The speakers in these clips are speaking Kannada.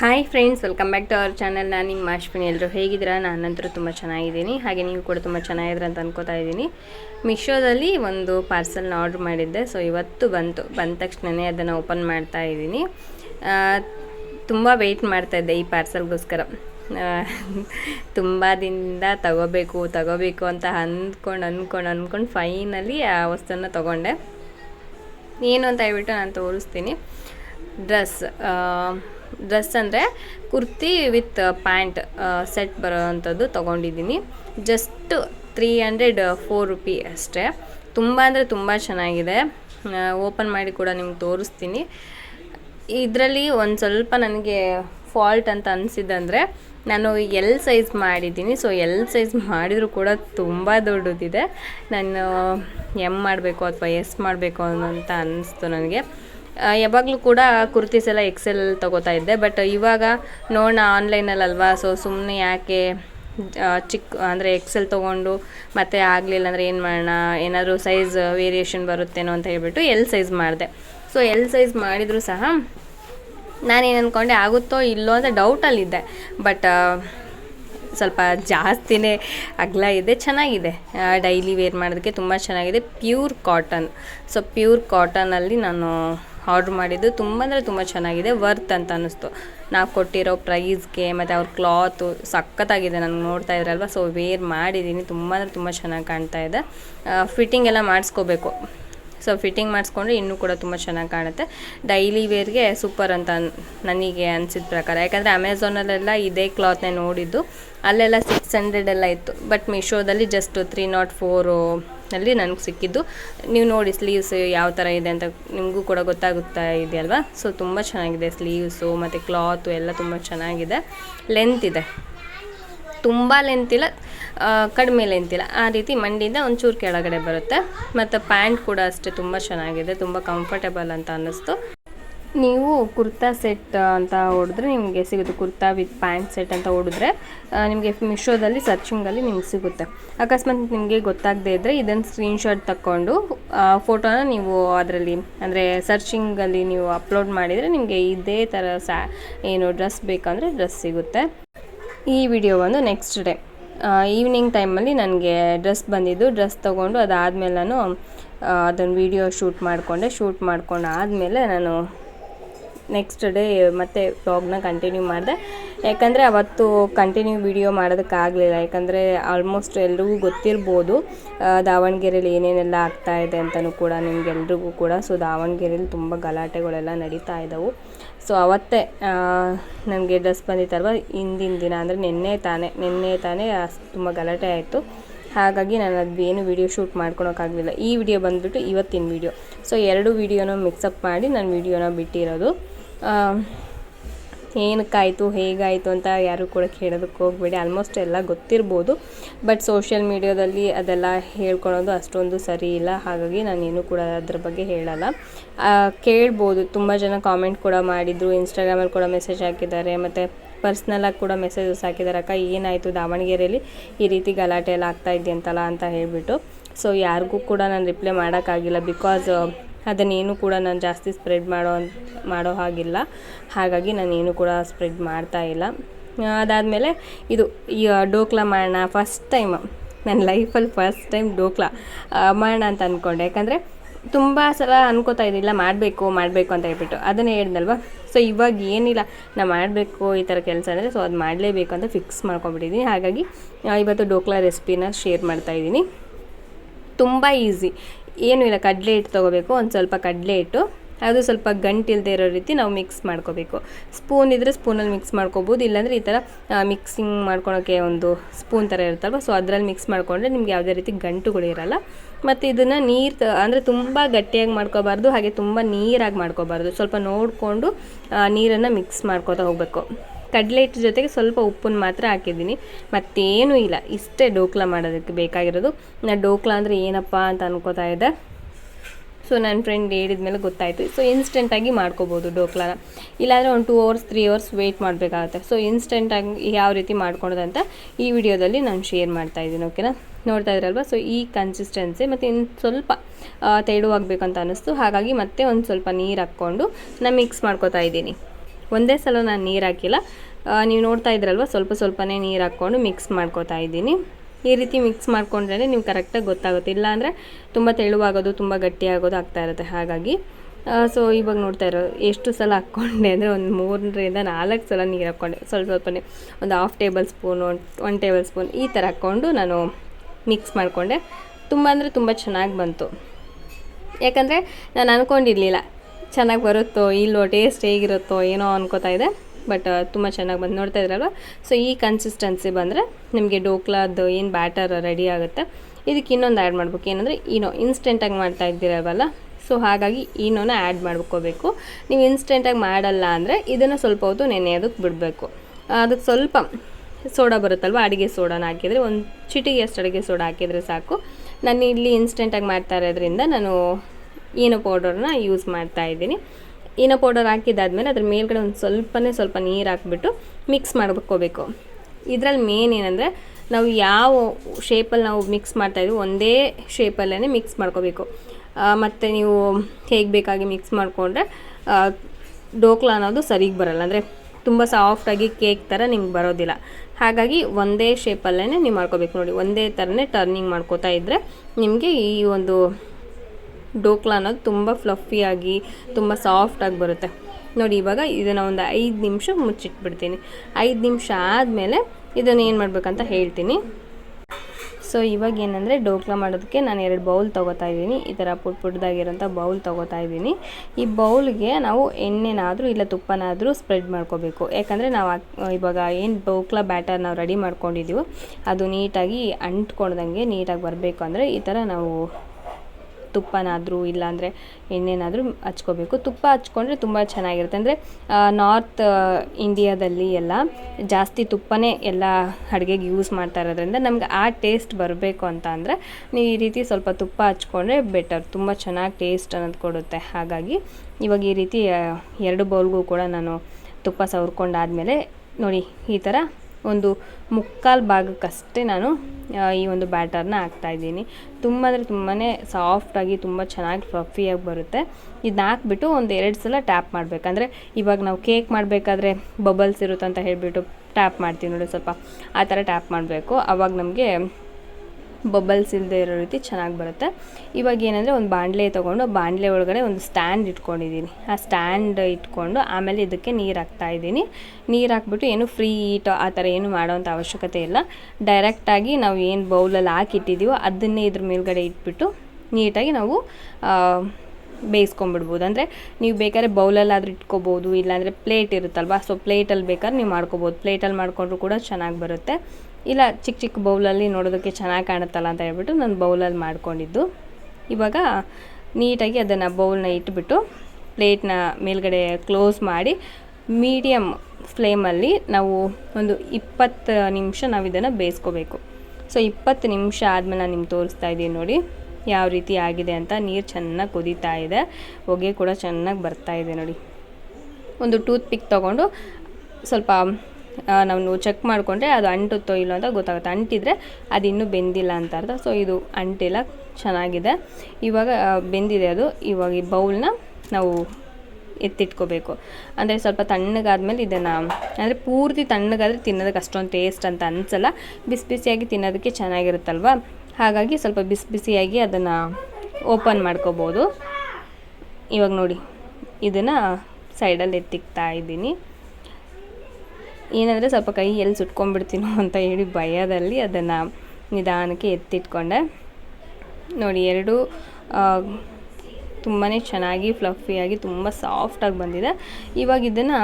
Hi friends welcome back to our channel ನಾನು ನಿಮ್ಮ ಮಾಶ್ವಿನಿ ಎಲ್ಲರೂ ಹೇಗಿದ್ದೀರಾ? ನಾನಂತರೂ ತುಂಬ ಚೆನ್ನಾಗಿದ್ದೀನಿ. ಹಾಗೆ ನೀವು ಕೂಡ ತುಂಬ ಚೆನ್ನಾಗಿದ್ದೀರ ಅಂತ ಅನ್ಕೋತಾ ಇದ್ದೀನಿ. ಮಿಶೋದಲ್ಲಿ ಒಂದು ಪಾರ್ಸಲ್ನ ಆರ್ಡ್ರ್ ಮಾಡಿದ್ದೆ. ಸೊ ಇವತ್ತು ಬಂತು. ಬಂದ ತಕ್ಷಣವೇ ಅದನ್ನು ಓಪನ್ ಮಾಡ್ತಾ ಇದ್ದೀನಿ. ತುಂಬ ವೆಯ್ಟ್ ಮಾಡ್ತಾಯಿದ್ದೆ ಈ ಪಾರ್ಸಲ್ಗೋಸ್ಕರ ತುಂಬ ದಿನದಿಂದ ತಗೋಬೇಕು ತಗೋಬೇಕು ಅಂತ ಅಂದ್ಕೊಂಡು ಅಂದ್ಕೊಂಡು ಅಂದ್ಕೊಂಡು ಫೈನಲಿ ಆ ವಸ್ತುನ ತೊಗೊಂಡೆ. ಏನು ಅಂತ ಹೇಳ್ಬಿಟ್ಟು ನಾನು ತೋರಿಸ್ತೀನಿ. ಡ್ರೆಸ್ ಡ್ರೆಸ್ ಅಂದರೆ ಕುರ್ತಿ ವಿತ್ ಪ್ಯಾಂಟ್ ಸೆಟ್ ಬರೋವಂಥದ್ದು ತೊಗೊಂಡಿದ್ದೀನಿ. Just three hundred four rupee ಅಷ್ಟೇ. ತುಂಬ ಅಂದರೆ ತುಂಬ ಚೆನ್ನಾಗಿದೆ. ಓಪನ್ ಮಾಡಿ ಕೂಡ ನಿಮ್ಗೆ ತೋರಿಸ್ತೀನಿ. ಇದರಲ್ಲಿ ಒಂದು ಸ್ವಲ್ಪ ನನಗೆ ಫಾಲ್ಟ್ ಅಂತ ಅನಿಸಿದ್ದಂದರೆ ನಾನು ಎಲ್ ಸೈಜ್ ಮಾಡಿದ್ದೀನಿ. ಸೊ ಎಲ್ ಸೈಜ್ ಮಾಡಿದರೂ ಕೂಡ ತುಂಬ ದೊಡ್ಡದಿದೆ. ನಾನು ಎಂ ಮಾಡಬೇಕು ಅಥವಾ ಎಸ್ ಮಾಡಬೇಕು ಅಂತ ಅನ್ನಿಸ್ತು ನನಗೆ. ಯಾವಾಗಲೂ ಕೂಡ ಕುರ್ತೀಸ್ ಎಲ್ಲ ಎಕ್ಸೆಲ್ ತೊಗೋತಾ ಇದ್ದೆ ಬಟ್ ಇವಾಗ ನೋಡೋಣ ಆನ್ಲೈನಲ್ಲಿ ಅಲ್ವಾ? ಸೊ ಸುಮ್ಮನೆ ಯಾಕೆ ಚಿಕ್ಕ ಅಂದರೆ ಎಕ್ಸೆಲ್ ತೊಗೊಂಡು ಮತ್ತೆ ಆಗಲಿಲ್ಲ ಅಂದರೆ ಏನು ಮಾಡೋಣ? ಏನಾದರೂ ಸೈಜ್ ವೇರಿಯೇಷನ್ ಬರುತ್ತೇನೋ ಅಂತ ಹೇಳ್ಬಿಟ್ಟು ಎಲ್ ಸೈಜ್ ಮಾಡಿದೆ. ಸೊ ಎಲ್ ಸೈಜ್ ಮಾಡಿದರೂ ಸಹ ನಾನೇನು ಅಂದ್ಕೊಂಡೆ ಆಗುತ್ತೋ ಇಲ್ಲೋ ಅಂತ ಡೌಟಲ್ಲಿದ್ದೆ ಬಟ್ ಸ್ವಲ್ಪ ಜಾಸ್ತಿನೇ ಅಗಲ ಇದೆ, ಚೆನ್ನಾಗಿದೆ. ಡೈಲಿ ವೇರ್ ಮಾಡೋದಕ್ಕೆ ತುಂಬ ಚೆನ್ನಾಗಿದೆ. ಪ್ಯೂರ್ ಕಾಟನ್ ಸೊ ಪ್ಯೂರ್ ಕಾಟನಲ್ಲಿ ನಾನು ಆರ್ಡ್ರ್ ಮಾಡಿದ್ದು ತುಂಬ ಅಂದರೆ ತುಂಬ ಚೆನ್ನಾಗಿದೆ, ವರ್ತ್ ಅಂತ ಅನ್ನಿಸ್ತು. ನಾವು ಕೊಟ್ಟಿರೋ ಪ್ರೈಸ್ಗೆ ಮತ್ತು ಅವ್ರ ಕ್ಲಾತು ಸಖತ್ತಾಗಿದೆ ನನಗೆ ನೋಡ್ತಾ ಇದ್ರಲ್ವ, ಸೊ ವೇರ್ ಮಾಡಿದ್ದೀನಿ ತುಂಬ ಅಂದರೆ ತುಂಬ ಚೆನ್ನಾಗಿ ಕಾಣ್ತಾ ಇದೆ. ಫಿಟ್ಟಿಂಗ್ ಎಲ್ಲ ಮಾಡಿಸ್ಕೋಬೇಕು. ಸೊ ಫಿಟ್ಟಿಂಗ್ ಮಾಡಿಸ್ಕೊಂಡ್ರೆ ಇನ್ನೂ ಕೂಡ ತುಂಬ ಚೆನ್ನಾಗಿ ಕಾಣುತ್ತೆ. ಡೈಲಿ ವೇರ್ಗೆ ಸೂಪರ್ ಅಂತ ನನಗೆ ಅನಿಸಿದ ಪ್ರಕಾರ. ಯಾಕಂದರೆ ಅಮೆಝಾನಲ್ಲೆಲ್ಲ ಇದೇ ಕ್ಲಾತ್ನೇ ನೋಡಿದ್ದು. ಅಲ್ಲೆಲ್ಲ ಸಿಕ್ಸ್ ಹಂಡ್ರೆಡ್ ಎಲ್ಲ ಇತ್ತು. ಬಟ್ ಮೀಶೋದಲ್ಲಿ ಜಸ್ಟ್ ತ್ರೀ ನಾಟ್ ಫೋರು ಅಲ್ಲಿ ನನಗೆ ಸಿಕ್ಕಿದ್ದು. ನೀವು ನೋಡಿ ಸ್ಲೀವ್ಸ್ ಯಾವ ಥರ ಇದೆ ಅಂತ ನಿಮಗೂ ಕೂಡ ಗೊತ್ತಾಗುತ್ತಾ ಇದೆಯಲ್ವಾ? ಸೊ ತುಂಬ ಚೆನ್ನಾಗಿದೆ ಸ್ಲೀವ್ಸು ಮತ್ತು ಕ್ಲಾತು ಎಲ್ಲ ತುಂಬ ಚೆನ್ನಾಗಿದೆ. ಲೆಂತ್ ಇದೆ. ತುಂಬ ಲೆಂತ್ ಇಲ್ಲ ಕಡಿಮೆ ಲೆಂತ್ ಇಲ್ಲ. ಆ ರೀತಿ ಮಂಡಿಯಿಂದ ಒಂಚೂರು ಕೆಳಗಡೆ ಬರುತ್ತೆ. ಮತ್ತು ಪ್ಯಾಂಟ್ ಕೂಡ ಅಷ್ಟೇ ತುಂಬ ಚೆನ್ನಾಗಿದೆ, ತುಂಬ ಕಂಫರ್ಟೇಬಲ್ ಅಂತ ಅನ್ನಿಸ್ತು. ನೀವು ಕುರ್ತಾ ಸೆಟ್ ಅಂತ ಹೊಡೆದ್ರೆ ನಿಮಗೆ ಸಿಗುತ್ತೆ. ಕುರ್ತಾ ವಿತ್ ಪ್ಯಾಂಟ್ ಸೆಟ್ ಅಂತ ಹೊಡೆದ್ರೆ ನಿಮಗೆ ಮಿಶೋದಲ್ಲಿ, ಸರ್ಚಿಂಗಲ್ಲಿ ನಿಮ್ಗೆ ಸಿಗುತ್ತೆ. ಅಕಸ್ಮಾತ್ ನಿಮಗೆ ಗೊತ್ತಾಗದೇ ಇದ್ದರೆ ಇದನ್ನು ಸ್ಕ್ರೀನ್ಶಾಟ್ ತಗೊಂಡು ಫೋಟೋನ ನೀವು ಅದರಲ್ಲಿ, ಅಂದರೆ ಸರ್ಚಿಂಗಲ್ಲಿ ನೀವು ಅಪ್ಲೋಡ್ ಮಾಡಿದರೆ ನಿಮಗೆ ಇದೇ ಥರ ಸ್ಯಾ ಏನು ಡ್ರೆಸ್ ಬೇಕಂದರೆ ಡ್ರೆಸ್ ಸಿಗುತ್ತೆ. ಈ ವಿಡಿಯೋ ಬಂದು ನೆಕ್ಸ್ಟ್ ಡೇ ಈವ್ನಿಂಗ್ ಟೈಮಲ್ಲಿ ನನಗೆ ಡ್ರೆಸ್ ಬಂದಿದ್ದು. ಡ್ರೆಸ್ ತೊಗೊಂಡು ಅದಾದಮೇಲೆ ನಾನು ಅದನ್ನು ವಿಡಿಯೋ ಶೂಟ್ ಮಾಡಿಕೊಂಡೆ. ಶೂಟ್ ಮಾಡ್ಕೊಂಡು ಆದಮೇಲೆ ನಾನು ನೆಕ್ಸ್ಟ್ ಡೇ ಮತ್ತೆ ವ್ಲಾಗ್ನ ಕಂಟಿನ್ಯೂ ಮಾಡಿದೆ. ಯಾಕಂದರೆ ಅವತ್ತು ಕಂಟಿನ್ಯೂ ವಿಡಿಯೋ ಮಾಡೋದಕ್ಕಾಗಲಿಲ್ಲ ಯಾಕಂದರೆ ಆಲ್ಮೋಸ್ಟ್ ಎಲ್ರಿಗೂ ಗೊತ್ತಿರ್ಬೋದು ದಾವಣಗೆರೆಯಲ್ಲಿ ಏನೇನೆಲ್ಲ ಆಗ್ತಾ ಇದೆ ಅಂತಲೂ ಕೂಡ ನಿಮಗೆಲ್ರಿಗೂ ಕೂಡ. ಸೊ ದಾವಣಗೆರೆಯಲ್ಲಿ ತುಂಬ ಗಲಾಟೆಗಳೆಲ್ಲ ನಡೀತಾ ಇದ್ದವು ಸೊ ಅವತ್ತೇ ನನಗೆ ಡ್ರೆಸ್ ಬಂದಿತ್ತಲ್ವ? ಹಿಂದಿನ ದಿನ, ಅಂದರೆ ನಿನ್ನೆ ತಾನೇ ನಿನ್ನೆ ತಾನೇ ತುಂಬ ಗಲಾಟೆ ಆಯಿತು. ಹಾಗಾಗಿ ನಾನು ಅದು ಏನು ವೀಡಿಯೋ ಶೂಟ್ ಮಾಡ್ಕೊಳೋಕ್ಕಾಗಲಿಲ್ಲ ಈ ವಿಡಿಯೋ ಬಂದುಬಿಟ್ಟು ಇವತ್ತಿನ ವಿಡಿಯೋ ಸೊ ಎರಡು ವೀಡಿಯೋನ ಮಿಕ್ಸಪ್ ಮಾಡಿ ನಾನು ವಿಡಿಯೋನ ಬಿಟ್ಟಿರೋದು. ಏನಕ್ಕಾಯಿತು, ಹೇಗಾಯಿತು ಅಂತ ಯಾರು ಕೂಡ ಕೇಳೋದಕ್ಕೆ ಹೋಗಬೇಡಿ. ಆಲ್ಮೋಸ್ಟ್ ಎಲ್ಲ ಗೊತ್ತಿರ್ಬೋದು. ಬಟ್ ಸೋಷಿಯಲ್ ಮೀಡಿಯಾದಲ್ಲಿ ಅದೆಲ್ಲ ಹೇಳ್ಕೊಳೋದು ಅಷ್ಟೊಂದು ಸರಿ ಇಲ್ಲ. ಹಾಗಾಗಿ ನಾನೇನು ಕೂಡ ಅದ್ರ ಬಗ್ಗೆ ಹೇಳಲ್ಲ. ಕೇಳ್ಬೋದು. ತುಂಬ ಜನ ಕಾಮೆಂಟ್ ಕೂಡ ಮಾಡಿದರು. ಇನ್ಸ್ಟಾಗ್ರಾಮಲ್ಲಿ ಕೂಡ ಮೆಸೇಜ್ ಹಾಕಿದ್ದಾರೆ. ಮತ್ತು ಪರ್ಸ್ನಲಾಗಿ ಕೂಡ ಮೆಸೇಜಸ್ ಹಾಕಿದ್ದಾರೆ. ಅಕ್ಕ, ಏನಾಯಿತು? ದಾವಣಗೆರೆಯಲ್ಲಿ ಈ ರೀತಿ ಗಲಾಟೆ ಎಲ್ಲ ಆಗ್ತಾ ಇದೆಯಂತಲ್ಲ? ಅಂತ ಹೇಳಿಬಿಟ್ಟು. ಸೊ ಯಾರಿಗೂ ಕೂಡ ನಾನು ರಿಪ್ಲೈ ಮಾಡೋಕ್ಕಾಗಿಲ್ಲ ಬಿಕಾಸ್ ಅದನ್ನೇನು ಕೂಡ ನಾನು ಜಾಸ್ತಿ ಸ್ಪ್ರೆಡ್ ಮಾಡೋ ಮಾಡೋ ಹಾಗಿಲ್ಲ. ಹಾಗಾಗಿ ನಾನೇನು ಕೂಡ ಸ್ಪ್ರೆಡ್ ಮಾಡ್ತಾ ಇಲ್ಲ. ಅದಾದಮೇಲೆ ಇದು ಈ ಡೋಕ್ಲಾ ಮಾಡೋಣ ಫಸ್ಟ್ ಟೈಮ್ ನನ್ನ ಲೈಫಲ್ಲಿ ಫಸ್ಟ್ ಟೈಮ್ ಡೋಕ್ಲಾ ಮಾಡೋಣ ಅಂತ ಅಂದ್ಕೊಂಡೆ ಯಾಕಂದರೆ ತುಂಬ ಸಲ ಅನ್ಕೋತಾ ಇದ್ದಿಲ್ಲ ಮಾಡಬೇಕು ಮಾಡಬೇಕು ಅಂತ ಹೇಳ್ಬಿಟ್ಟು. ಅದನ್ನೇ ಹೇಳ್ದಲ್ವ ಸೊ ಇವಾಗ ಏನಿಲ್ಲ, ನಾ ಮಾಡಬೇಕು ಈ ಥರ ಕೆಲಸ ಅಂದರೆ ಸೊ ಅದು ಮಾಡಲೇಬೇಕು ಅಂತ ಫಿಕ್ಸ್ ಮಾಡ್ಕೊಂಬಿಟ್ಟಿದ್ದೀನಿ ಹಾಗಾಗಿ ಇವತ್ತು ಡೋಕ್ಲಾ ರೆಸಿಪಿನ ಶೇರ್ ಮಾಡ್ತಾ ಇದ್ದೀನಿ. ತುಂಬ ಈಸಿ ಏನೂ ಇಲ್ಲ, ಕಡಲೆ ಹಿಟ್ಟು ತೊಗೋಬೇಕು, ಒಂದು ಸ್ವಲ್ಪ ಕಡಲೆ ಹಿಟ್ಟು. ಅದು ಸ್ವಲ್ಪ ಗಂಟಿಲ್ದೇ ಇರೋ ರೀತಿ ನಾವು ಮಿಕ್ಸ್ ಮಾಡ್ಕೋಬೇಕು. ಸ್ಪೂನ್ ಇದ್ದರೆ ಸ್ಪೂನಲ್ಲಿ ಮಿಕ್ಸ್ ಮಾಡ್ಕೋಬೋದು, ಇಲ್ಲಾಂದರೆ ಈ ಥರ ಮಿಕ್ಸಿಂಗ್ ಮಾಡ್ಕೊಳೋಕ್ಕೆ ಒಂದು ಸ್ಪೂನ್ ಥರ ಇರುತ್ತಲ್ವ ಸೊ ಅದರಲ್ಲಿ ಮಿಕ್ಸ್ ಮಾಡಿಕೊಂಡ್ರೆ ನಿಮ್ಗೆ ಯಾವುದೇ ರೀತಿ ಗಂಟುಗಳು ಮತ್ತು ಇದನ್ನು ನೀರು ಅಂದರೆ ತುಂಬ ಗಟ್ಟಿಯಾಗಿ ಮಾಡ್ಕೋಬಾರ್ದು, ಹಾಗೆ ತುಂಬ ನೀರಾಗಿ ಮಾಡ್ಕೋಬಾರ್ದು. ಸ್ವಲ್ಪ ನೋಡಿಕೊಂಡು ನೀರನ್ನು ಮಿಕ್ಸ್ ಮಾಡ್ಕೋತಾ ಹೋಗಬೇಕು. ಕಡಲೆ ಹಿಟ್ಟು ಜೊತೆಗೆ ಸ್ವಲ್ಪ ಉಪ್ಪನ್ನು ಮಾತ್ರ ಹಾಕಿದ್ದೀನಿ. ಮತ್ತೇನೂ ಇಲ್ಲ. ಇಷ್ಟೇ ಡೋಕ್ಲಾ ಮಾಡೋದಕ್ಕೆ ಬೇಕಾಗಿರೋದು. ನಾ ಡೋಕ್ಲಾ ಅಂದರೆ ಏನಪ್ಪ ಅಂತ ಅನ್ಕೋತಾ ಇದ್ದೆ. ಸೊ ನನ್ನ ಫ್ರೆಂಡ್ ಹೇಳಿದ ಮೇಲೆ ಗೊತ್ತಾಯಿತು. ಸೊ ಇನ್ಸ್ಟೆಂಟಾಗಿ ಮಾಡ್ಕೋಬೋದು ಡೋಕ್ಲಾನ. ಇಲ್ಲಾಂದರೆ ಒಂದು two hours three hours wait ಮಾಡಬೇಕಾಗುತ್ತೆ. ಸೊ ಇನ್ಸ್ಟೆಂಟಾಗಿ ಯಾವ ರೀತಿ ಮಾಡ್ಕೊಳೋದಂತ ಈ ವಿಡಿಯೋದಲ್ಲಿ ನಾನು ಶೇರ್ ಮಾಡ್ತಾ ಇದ್ದೀನಿ ಓಕೆನಾ ನೋಡ್ತಾ ಇದ್ರಲ್ವ? ಸೊ ಈ ಕನ್ಸಿಸ್ಟೆನ್ಸಿ ಮತ್ತು ಇನ್ನು ಸ್ವಲ್ಪ ತೆಳುವಾಗಬೇಕಂತ ಅನ್ನಿಸ್ತು. ಹಾಗಾಗಿ ಮತ್ತೆ ಒಂದು ಸ್ವಲ್ಪ ನೀರು ಹಾಕ್ಕೊಂಡು ನಾನು ಮಿಕ್ಸ್ ಮಾಡ್ಕೋತಾ ಇದ್ದೀನಿ. ಒಂದೇ ಸಲ ನಾನು ನೀರು ಹಾಕಿಲ್ಲ. ನೀವು ನೋಡ್ತಾ ಇದ್ರಲ್ವ, ಸ್ವಲ್ಪ ಸ್ವಲ್ಪನೇ ನೀರು ಹಾಕ್ಕೊಂಡು ಮಿಕ್ಸ್ ಮಾಡ್ಕೊತಾ ಇದ್ದೀನಿ. ಈ ರೀತಿ ಮಿಕ್ಸ್ ಮಾಡ್ಕೊಂಡ್ರೆ ನೀವು ಕರೆಕ್ಟಾಗಿ ಗೊತ್ತಾಗುತ್ತೆ. ಇಲ್ಲಾಂದರೆ ತುಂಬ ತೆಳುವಾಗೋದು, ತುಂಬ ಗಟ್ಟಿಯಾಗೋದು ಆಗ್ತಾ ಇರುತ್ತೆ. ಹಾಗಾಗಿ ಸೊ ಇವಾಗ ನೋಡ್ತಾ ಇರೋ, ಎಷ್ಟು ಸಲ ಹಾಕ್ಕೊಂಡೆ ಅಂದರೆ ಒಂದು ಮೂರರಿಂದ ನಾಲ್ಕು ಸಲ ನೀರು ಹಾಕ್ಕೊಂಡೆ. ಸ್ವಲ್ಪ ಸ್ವಲ್ಪನೇ ಒಂದು half tablespoon one one tablespoon ಈ ಥರ ಹಾಕ್ಕೊಂಡು ನಾನು ಮಿಕ್ಸ್ ಮಾಡಿಕೊಂಡೆ. ತುಂಬ ಅಂದರೆ ತುಂಬ ಚೆನ್ನಾಗಿ ಬಂತು. ಯಾಕಂದರೆ ನಾನು ಅಂದ್ಕೊಂಡಿರಲಿಲ್ಲ ಚೆನ್ನಾಗಿ ಬರುತ್ತೋ ಇಲ್ಲೋ ಟೇಸ್ಟ್ ಹೇಗಿರುತ್ತೋ ಏನೋ ಅನ್ಕೋತಾ ಇದೆ. ಬಟ್ ತುಂಬ ಚೆನ್ನಾಗಿ ಬಂದು ನೋಡ್ತಾ ಇದ್ರಲ್ವ? ಸೊ ಈ ಕನ್ಸಿಸ್ಟೆನ್ಸಿ ಬಂದರೆ ನಿಮಗೆ ಡೋಕ್ಲಾದ್ದು ಏನು ಬ್ಯಾಟರ್ ರೆಡಿ ಆಗುತ್ತೆ. ಇದಕ್ಕೆ ಇನ್ನೊಂದು ಆ್ಯಡ್ ಮಾಡ್ಬೇಕು. ಏನಂದರೆ ಇನೋ ಇನ್ಸ್ಟೆಂಟಾಗಿ ಮಾಡ್ತಾ ಇದ್ದೀರಲ್ವಲ್ಲ? ಸೊ ಹಾಗಾಗಿ ಇನೋನ ಆ್ಯಡ್ ಮಾಡ್ಕೋಬೇಕು. ನೀವು ಇನ್ಸ್ಟೆಂಟಾಗಿ ಮಾಡಲ್ಲ ಅಂದರೆ ಇದನ್ನು ಸ್ವಲ್ಪ ಹೊತ್ತು ನೆನೆಯೋದಕ್ಕೆ ಬಿಡಬೇಕು. ಅದಕ್ಕೆ ಸ್ವಲ್ಪ ಸೋಡಾ ಬರುತ್ತಲ್ವ? ಅಡುಗೆ ಸೋಡಾನ ಹಾಕಿದರೆ, ಒಂದು ಚಿಟಿಗೆ ಅಷ್ಟು ಅಡುಗೆ ಸೋಡಾ ಹಾಕಿದರೆ ಸಾಕು. ನಾನು ಇಲ್ಲಿ ಇನ್ಸ್ಟೆಂಟಾಗಿ ಮಾಡ್ತಾ ಇರೋದ್ರಿಂದ ನಾನು ಈನೋ ಪೌಡರ್ನ ಯೂಸ್ ಮಾಡ್ತಾ ಇದ್ದೀನಿ. ಏನು ಪೌಡರ್ ಹಾಕಿದ್ದಾದ್ಮೇಲೆ ಅದ್ರ ಮೇಲ್ಗಡೆ ಒಂದು ಸ್ವಲ್ಪನೇ ಸ್ವಲ್ಪ ನೀರು ಹಾಕ್ಬಿಟ್ಟು ಮಿಕ್ಸ್ ಮಾಡ್ಕೋಬೇಕು. ಇದರಲ್ಲಿ ಮೇನ್ ಏನಂದರೆ ನಾವು ಯಾವ ಶೇಪಲ್ಲಿ ನಾವು ಮಿಕ್ಸ್ ಮಾಡ್ತಾಯಿದ್ವಿ ಒಂದೇ ಶೇಪಲ್ಲೇ ಮಿಕ್ಸ್ ಮಾಡ್ಕೋಬೇಕು. ಮತ್ತು ನೀವು ಹೇಗೆ ಬೇಕಾಗಿ ಮಿಕ್ಸ್ ಮಾಡಿಕೊಂಡ್ರೆ ಡೋಕ್ಲಾ ಅನ್ನೋದು ಸರಿಗೆ ಬರೋಲ್ಲ. ಅಂದರೆ ತುಂಬ ಸಾಫ್ಟಾಗಿ ಕೇಕ್ ಥರ ನಿಮ್ಗೆ ಬರೋದಿಲ್ಲ. ಹಾಗಾಗಿ ಒಂದೇ ಶೇಪಲ್ಲೇ ನೀವು ಮಾಡ್ಕೋಬೇಕು. ನೋಡಿ, ಒಂದೇ ಥರನೇ ಟರ್ನಿಂಗ್ ಮಾಡ್ಕೋತಾ ಇದ್ದರೆ ನಿಮಗೆ ಈ ಒಂದು ಡೋಕ್ಲಾ ಅನ್ನೋದು ತುಂಬ ಫ್ಲಫಿಯಾಗಿ ತುಂಬ ಸಾಫ್ಟಾಗಿ ಬರುತ್ತೆ. ನೋಡಿ, ಇವಾಗ ಇದನ್ನು ಒಂದು ಐದು ನಿಮಿಷ ಮುಚ್ಚಿಟ್ಬಿಡ್ತೀನಿ. ಐದು ನಿಮಿಷ ಆದಮೇಲೆ ಇದನ್ನು ಏನು ಮಾಡಬೇಕಂತ ಹೇಳ್ತೀನಿ. ಸೊ ಇವಾಗ ಏನಂದರೆ ಡೋಕ್ಲಾ ಮಾಡೋದಕ್ಕೆ ನಾನು ಎರಡು ಬೌಲ್ ತೊಗೋತಾ ಇದ್ದೀನಿ. ಈ ಥರ ಪುಟ್ ಪುಟ್ಟದಾಗಿರೋಂಥ ಬೌಲ್ ತೊಗೋತಾ ಇದ್ದೀನಿ. ಈ ಬೌಲ್ಗೆ ನಾವು ಎಣ್ಣೆನಾದರೂ ಇಲ್ಲ ತುಪ್ಪನಾದರೂ ಸ್ಪ್ರೆಡ್ ಮಾಡ್ಕೋಬೇಕು. ಯಾಕಂದರೆ ನಾವು ಇವಾಗ ಏನು ಡೋಕ್ಲಾ ಬ್ಯಾಟರ್ ನಾವು ರೆಡಿ ಮಾಡ್ಕೊಂಡಿದ್ದೀವೋ ಅದು ನೀಟಾಗಿ ಅಂಟ್ಕೊಳ್ದಂಗೆ ನೀಟಾಗಿ ಬರಬೇಕು ಅಂದರೆ ಈ ಥರ ನಾವು ತುಪ್ಪನಾದರೂ ಇಲ್ಲಾಂದರೆ ಎಣ್ಣೆನಾದರೂ ಹಚ್ಕೋಬೇಕು. ತುಪ್ಪ ಹಚ್ಕೊಂಡ್ರೆ ತುಂಬ ಚೆನ್ನಾಗಿರುತ್ತೆ. ಅಂದರೆ ನಾರ್ತ್ ಇಂಡಿಯಾದಲ್ಲಿ ಎಲ್ಲ ಜಾಸ್ತಿ ತುಪ್ಪನೇ ಎಲ್ಲ ಅಡುಗೆಗೆ ಯೂಸ್ ಮಾಡ್ತಾ ಇರೋದ್ರಿಂದ ನಮ್ಗೆ ಆ ಟೇಸ್ಟ್ ಬರಬೇಕು ಅಂತ ಅಂದರೆ, ನೀವು ಈ ರೀತಿ ಸ್ವಲ್ಪ ತುಪ್ಪ ಹಚ್ಕೊಂಡ್ರೆ ಬೆಟರ್. ತುಂಬ ಚೆನ್ನಾಗಿ ಟೇಸ್ಟ್ ಅನ್ನೋದು ಕೊಡುತ್ತೆ. ಹಾಗಾಗಿ ಇವಾಗ ಈ ರೀತಿ ಎರಡು ಬೌಲ್ಗೂ ಕೂಡ ನಾನು ತುಪ್ಪ ಸವರ್ಕೊಂಡಾದಮೇಲೆ ನೋಡಿ ಈ ಥರ ಒಂದು ಮುಕ್ಕಾಲು ಭಾಗಕ್ಕಷ್ಟೇ ನಾನು ಈ ಒಂದು ಬ್ಯಾಟರ್ನ ಹಾಕ್ತಾಯಿದ್ದೀನಿ ತುಂಬ ಅಂದರೆ ತುಂಬಾ ಸಾಫ್ಟಾಗಿ ತುಂಬ ಚೆನ್ನಾಗಿ ಫ್ಲಫಿಯಾಗಿ ಬರುತ್ತೆ. ಇದನ್ನ ಹಾಕ್ಬಿಟ್ಟು ಒಂದು ಎರಡು ಸಲ ಟ್ಯಾಪ್ ಮಾಡಬೇಕಂದ್ರೆ ಇವಾಗ ನಾವು ಕೇಕ್ ಮಾಡಬೇಕಾದ್ರೆ ಬಬಲ್ಸ್ ಇರುತ್ತಂತ ಹೇಳಿಬಿಟ್ಟು ಟ್ಯಾಪ್ ಮಾಡ್ತೀವಿ ನೋಡಿ ಸ್ವಲ್ಪ. ಆ ಥರ ಟ್ಯಾಪ್ ಮಾಡಬೇಕು. ಆವಾಗ ನಮಗೆ ಬಬಲ್ಸ್ ಇಲ್ಲದೆ ಇರೋ ರೀತಿ ಚೆನ್ನಾಗಿ ಬರುತ್ತೆ. ಇವಾಗ ಏನಂದರೆ ಒಂದು ಬಾಣಲೆ ತೊಗೊಂಡು ಬಾಣಲೆ ಒಳಗಡೆ ಒಂದು ಸ್ಟ್ಯಾಂಡ್ ಇಟ್ಕೊಂಡಿದ್ದೀನಿ. ಆ ಸ್ಟ್ಯಾಂಡ್ ಇಟ್ಕೊಂಡು ಆಮೇಲೆ ಇದಕ್ಕೆ ನೀರು ಹಾಕ್ತಾ ಇದ್ದೀನಿ. ನೀರು ಹಾಕ್ಬಿಟ್ಟು ಏನು ಫ್ರೀ ಹೀಟ್ ಆ ಥರ ಏನು ಮಾಡೋವಂಥ ಅವಶ್ಯಕತೆ ಇಲ್ಲ. ಡೈರೆಕ್ಟಾಗಿ ನಾವು ಏನು ಬೌಲಲ್ಲಿ ಹಾಕಿಟ್ಟಿದ್ದೀವೋ ಅದನ್ನೇ ಇದ್ರ ಮೇಲ್ಗಡೆ ಇಟ್ಬಿಟ್ಟು ನೀಟಾಗಿ ನಾವು ಬೇಯಿಸ್ಕೊಂಬಿಡ್ಬೋದು. ಅಂದರೆ ನೀವು ಬೇಕಾದ್ರೆ ಬೌಲಲ್ಲಾದರೂ ಇಟ್ಕೋಬೋದು, ಇಲ್ಲಾಂದರೆ ಪ್ಲೇಟ್ ಇರುತ್ತಲ್ವ, ಸೊ ಪ್ಲೇಟಲ್ಲಿ ಬೇಕಾದ್ರೆ ನೀವು ಮಾಡ್ಕೋಬೋದು. ಪ್ಲೇಟಲ್ಲಿ ಮಾಡಿಕೊಂಡ್ರು ಕೂಡ ಚೆನ್ನಾಗಿ ಬರುತ್ತೆ. ಇಲ್ಲ, ಚಿಕ್ಕ ಚಿಕ್ಕ ಬೌಲಲ್ಲಿ ನೋಡೋದಕ್ಕೆ ಚೆನ್ನಾಗಿ ಕಾಣುತ್ತಲ್ಲ ಅಂತ ಹೇಳ್ಬಿಟ್ಟು ನಾನು ಬೌಲಲ್ಲಿ ಮಾಡ್ಕೊಂಡಿದ್ದು. ಇವಾಗ ನೀಟಾಗಿ ಅದನ್ನು ಬೌಲ್ನ ಇಟ್ಬಿಟ್ಟು ಪ್ಲೇಟ್ನ ಮೇಲ್ಗಡೆ ಕ್ಲೋಸ್ ಮಾಡಿ ಮೀಡಿಯಮ್ ಫ್ಲೇಮಲ್ಲಿ ನಾವು ಒಂದು ಇಪ್ಪತ್ತು ನಿಮಿಷ ನಾವು ಇದನ್ನು ಬೇಯಿಸ್ಕೋಬೇಕು. ಸೊ, ಇಪ್ಪತ್ತು ನಿಮಿಷ ಆದಮೇಲೆ ನಾನು ನಿಮ್ಗೆ ತೋರಿಸ್ತಾ ಇದ್ದೀನಿ ನೋಡಿ ಯಾವ ರೀತಿ ಆಗಿದೆ ಅಂತ. ನೀರು ಚೆನ್ನಾಗಿ ಕುದೀತಾ ಇದೆ. ಹೊಗೆ ಕೂಡ ಚೆನ್ನಾಗಿ ಬರ್ತಾ ಇದೆ ನೋಡಿ. ಒಂದು ಟೂತ್ ಪಿಕ್ ತೊಗೊಂಡು ಸ್ವಲ್ಪ ನಾವು ಚೆಕ್ ಮಾಡಿಕೊಂಡ್ರೆ ಅದು ಅಂಟುತ್ತೋ ಇಲ್ಲೋ ಅಂತ ಗೊತ್ತಾಗುತ್ತೆ. ಅಂಟಿದ್ರೆ ಅದು ಇನ್ನೂ ಬೆಂದಿಲ್ಲ ಅಂತ ಅರ್ಥ. ಸೊ ಇದು ಅಂಟಿಲ್ಲ. ಚೆನ್ನಾಗಿದೆ. ಇವಾಗ ಬೆಂದಿದೆ ಅದು. ಇವಾಗ ಈ ಬೌಲ್ನ ನಾವು ಎತ್ತಿಟ್ಕೋಬೇಕು. ಅಂದರೆ ಸ್ವಲ್ಪ ತಣ್ಣಗಾದ್ಮೇಲೆ ಇದನ್ನು, ಅಂದರೆ ಪೂರ್ತಿ ತಣ್ಣಗಾದರೆ ತಿನ್ನೋದಕ್ಕೆ ಅಷ್ಟೊಂದು ಟೇಸ್ಟ್ ಅಂತ ಅನಿಸಲ್ಲ. ಬಿಸಿ ಬಿಸಿಯಾಗಿ ತಿನ್ನೋದಕ್ಕೆ ಚೆನ್ನಾಗಿರುತ್ತಲ್ವ? ಹಾಗಾಗಿ ಸ್ವಲ್ಪ ಬಿಸಿ ಬಿಸಿಯಾಗಿ ಅದನ್ನು ಓಪನ್ ಮಾಡ್ಕೋಬೋದು. ಇವಾಗ ನೋಡಿ, ಇದನ್ನು ಸೈಡಲ್ಲಿ ಎತ್ತಿಕ್ತಾ ಇದ್ದೀನಿ. ಏನಂದರೆ ಸ್ವಲ್ಪ ಕೈ ಎಲ್ಲಿ ಸುಟ್ಕೊಂಡ್ಬಿಡ್ತೀನೋ ಅಂತ ಹೇಳಿ ಭಯದಲ್ಲಿ ಅದನ್ನು ನಿಧಾನಕ್ಕೆ ಎತ್ತಿಟ್ಕೊಂಡೆ. ನೋಡಿ, ಎರಡು ತುಂಬಾ ಚೆನ್ನಾಗಿ ಫ್ಲಫಿಯಾಗಿ ತುಂಬ ಸಾಫ್ಟಾಗಿ ಬಂದಿದೆ. ಇವಾಗ ಇದನ್ನು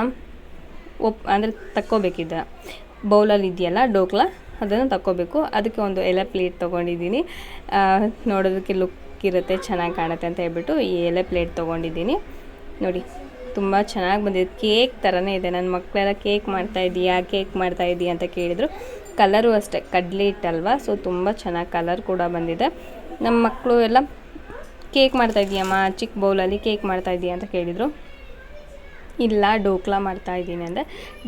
ಒಪ್, ಅಂದರೆ ತಕ್ಕೋಬೇಕಿದ್ದ ಬೌಲಲ್ಲಿ ಇದೆಯಲ್ಲ, ಡೋಕ್ಲ, ಅದನ್ನು ತಕ್ಕೋಬೇಕು. ಅದಕ್ಕೆ ಒಂದು ಎಲೆ ಪ್ಲೇಟ್ ತೊಗೊಂಡಿದ್ದೀನಿ. ನೋಡೋದಕ್ಕೆ ಲುಕ್ ಇರುತ್ತೆ, ಚೆನ್ನಾಗಿ ಕಾಣುತ್ತೆ ಅಂತ ಹೇಳ್ಬಿಟ್ಟು ಈ ಎಲೆ ಪ್ಲೇಟ್ ತೊಗೊಂಡಿದ್ದೀನಿ. ನೋಡಿ. ತುಂಬ ಚೆನ್ನಾಗಿ ಬಂದಿದೆ. ಕೇಕ್ ಥರನೇ ಇದೆ. ನನ್ನ ಮಕ್ಕಳೆಲ್ಲ ಕೇಕ್ ಮಾಡ್ತಾ ಇದೀಯಾ, ಕೇಕ್ ಮಾಡ್ತಾ ಇದೀಯಾ ಅಂತ ಕೇಳಿದರು. ಕಲರು ಅಷ್ಟೇ, ಕಡಲೆ ಇಟ್ಟಲ್ವ ಸೊ ತುಂಬ ಚೆನ್ನಾಗಿ ಕಲರ್ ಕೂಡ ಬಂದಿದೆ. ನಮ್ಮ ಮಕ್ಕಳು ಎಲ್ಲ ಕೇಕ್ ಮಾಡ್ತಾ ಇದೀಯಮ್ಮ ಚಿಕ್ಕ ಬೌಲಲ್ಲಿ ಕೇಕ್ ಮಾಡ್ತಾ ಇದೀಯಾ ಅಂತ ಕೇಳಿದರು. ಇಲ್ಲ, ಡೋಕ್ಲಾ ಮಾಡ್ತಾ ಇದ್ದೀನಿ ಅಂದರೆ,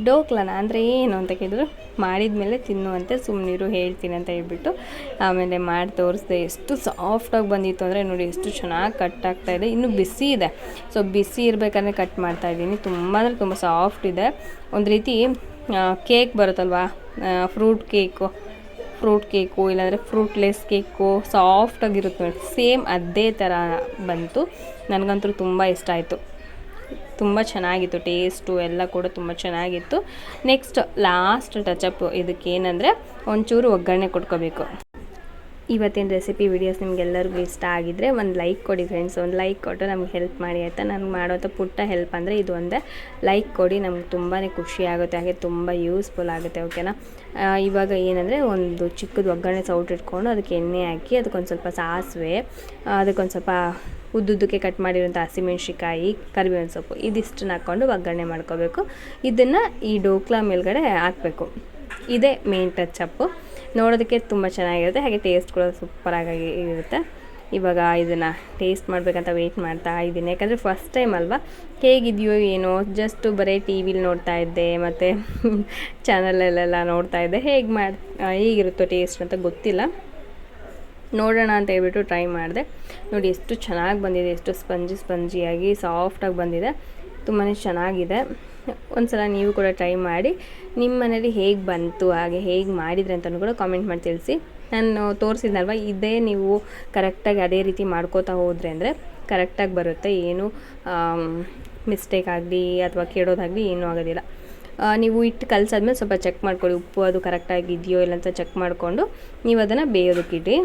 ಡೋಕ್ಲಾನ ಅಂದರೆ ಏನು ಅಂತ ಕೇಳಿದ್ರು, ಮಾಡಿದ ಮೇಲೆ ತಿನ್ನುವಂತೆ ಸುಮ್ಮನಿರು ಹೇಳ್ತೀನಿ ಅಂತ ಹೇಳ್ಬಿಟ್ಟು, ಆಮೇಲೆ ಮಾಡಿ ತೋರಿಸ್ದೆ. ಎಷ್ಟು ಸಾಫ್ಟಾಗಿ ಬಂದಿತ್ತು ಅಂದರೆ ನೋಡಿ, ಎಷ್ಟು ಚೆನ್ನಾಗಿ ಕಟ್ ಆಗ್ತಾ ಇದೆ. ಇನ್ನೂ ಬಿಸಿ ಇದೆ. ಸೊ ಬಿಸಿ ಇರಬೇಕಂದ್ರೆ ಕಟ್ ಮಾಡ್ತಾ ಇದ್ದೀನಿ. ತುಂಬ ಅಂದರೆ ತುಂಬ ಸಾಫ್ಟ್ ಇದೆ. ಒಂದು ರೀತಿ ಕೇಕ್ ಬರುತ್ತಲ್ವಾ? ಫ್ರೂಟ್ ಕೇಕು ಫ್ರೂಟ್ ಕೇಕು ಇಲ್ಲಾಂದರೆ ಫ್ರೂಟ್ಲೆಸ್ ಕೇಕು ಸಾಫ್ಟಾಗಿರುತ್ತೆ ಸೇಮ್ ಅದೇ ಥರ ಬಂತು. ನನಗಂತೂ ತುಂಬ ಇಷ್ಟ ಆಯಿತು. ತುಂಬ ಚೆನ್ನಾಗಿತ್ತು ಟೇಸ್ಟು ಎಲ್ಲ ಕೂಡ ತುಂಬ ಚೆನ್ನಾಗಿತ್ತು. ನೆಕ್ಸ್ಟ್ ಲಾಸ್ಟ್ ಟಚಪ್ ಇದಕ್ಕೆ ಏನಂದರೆ ಒಂಚೂರು ಒಗ್ಗರಣೆ ಕೊಟ್ಕೋಬೇಕು. ಇವತ್ತಿನ ರೆಸಿಪಿ ವಿಡಿಯೋಸ್ ನಿಮಗೆಲ್ಲರಿಗೂ ಇಷ್ಟ ಆಗಿದ್ದರೆ ಒಂದು ಲೈಕ್ ಕೊಡಿ ಫ್ರೆಂಡ್ಸ್ ಒಂದು ಲೈಕ್ ಕೊಟ್ಟು ನಮ್ಗೆ ಹೆಲ್ಪ್ ಮಾಡಿ ಆಯಿತಾ? ನನಗೆ ಮಾಡೋಂಥ ಪುಟ್ಟ ಹೆಲ್ಪ್ ಅಂದರೆ ಇದು ಒಂದೇ. ಲೈಕ್ ಕೊಡಿ, ನಮ್ಗೆ ತುಂಬಾ ಖುಷಿ ಆಗುತ್ತೆ, ಹಾಗೆ ತುಂಬ ಯೂಸ್ಫುಲ್ ಆಗುತ್ತೆ ಓಕೆನಾ ಇವಾಗ ಏನಂದರೆ ಒಂದು ಚಿಕ್ಕದು ಒಗ್ಗರಣೆ ಸೌಟ್ ಇಟ್ಕೊಂಡು ಅದಕ್ಕೆ ಎಣ್ಣೆ ಹಾಕಿ ಅದಕ್ಕೊಂದು ಸ್ವಲ್ಪ ಸಾಸಿವೆ ಅದಕ್ಕೊಂದು ಸ್ವಲ್ಪ ಉದ್ದುದ್ದಕ್ಕೆ ಕಟ್ ಮಾಡಿರೋಂಥ ಹಸಿಮೆಣ್ಸಿಕಾಯಿ ಕರಿಬೇವಿನ ಸೊಪ್ಪು ಇದಿಷ್ಟನ್ನ ಹಾಕ್ಕೊಂಡು ಒಗ್ಗರಣೆ ಮಾಡ್ಕೋಬೇಕು. ಇದನ್ನು ಈ ಡೋಕ್ಲಾ ಮೇಲ್ಗಡೆ ಹಾಕಬೇಕು. ಇದೇ ಮೇನ್ ಟಚಪ್ಪು ನೋಡೋದಕ್ಕೆ ತುಂಬ ಚೆನ್ನಾಗಿರುತ್ತೆ. ಹಾಗೆ ಟೇಸ್ಟ್ ಕೂಡ ಸೂಪರಾಗಿ ಇರುತ್ತೆ. ಇವಾಗ ಇದನ್ನು ಟೇಸ್ಟ್ ಮಾಡಬೇಕಂತ ವೆಯ್ಟ್ ಮಾಡ್ತಾ ಇದ್ದೀನಿ. ಯಾಕಂದರೆ ಫಸ್ಟ್ ಟೈಮ್ ಅಲ್ವಾ? ಹೇಗಿದೆಯೋ ಏನೋ ಜಸ್ಟ್ ಬರೀ ಟಿ ವಿಲಿ ನೋಡ್ತಾ ಇದ್ದೆ, ಮತ್ತು ಚಾನಲಲ್ಲೆಲ್ಲ ನೋಡ್ತಾ ಇದ್ದೆ. ಹೇಗೆ ಮಾಡಿ ಹೇಗಿರುತ್ತೋ ಟೇಸ್ಟ್ ಅಂತ ಗೊತ್ತಿಲ್ಲ. ನೋಡೋಣ ಅಂತ ಹೇಳ್ಬಿಟ್ಟು ಟ್ರೈ ಮಾಡಿದೆ. ನೋಡಿ, ಎಷ್ಟು ಚೆನ್ನಾಗಿ ಬಂದಿದೆ, ಎಷ್ಟು ಸ್ಪಂಜಿ ಸ್ಪಂಜಿಯಾಗಿ ಸಾಫ್ಟಾಗಿ ಬಂದಿದೆ. ತುಂಬಾ ಚೆನ್ನಾಗಿದೆ. ಒಂದ್ಸಲ ನೀವು ಕೂಡ ಟ್ರೈ ಮಾಡಿ. ನಿಮ್ಮ ಮನೇಲಿ ಹೇಗೆ ಬಂತು, ಹಾಗೆ ಹೇಗೆ ಮಾಡಿದರೆ ಅಂತಲೂ ಕೂಡ ಕಾಮೆಂಟ್ ಮಾಡಿ ತಿಳಿಸಿ. ನಾನು ತೋರಿಸಿದ್ನಲ್ವ, ಇದೇ ನೀವು ಕರೆಕ್ಟಾಗಿ ಅದೇ ರೀತಿ ಮಾಡ್ಕೋತಾ ಹೋದರೆ ಅಂದರೆ ಕರೆಕ್ಟಾಗಿ ಬರುತ್ತೆ. ಏನು ಮಿಸ್ಟೇಕ್ ಆಗಲಿ ಅಥವಾ ಕೇಳೋದಾಗಲಿ ಏನೂ ಆಗೋದಿಲ್ಲ. ನೀವು ಇಟ್ಟು ಕಲಸಾದ್ಮೇಲೆ ಸ್ವಲ್ಪ ಚೆಕ್ ಮಾಡ್ಕೊಳ್ಳಿ, ಉಪ್ಪು ಅದು ಕರೆಕ್ಟಾಗಿ ಇದೆಯೋ ಇಲ್ಲ ಅಂತ ಚೆಕ್ ಮಾಡಿಕೊಂಡು ನೀವು ಅದನ್ನು ಬೇಯೋದಕ್ಕಿಡಿ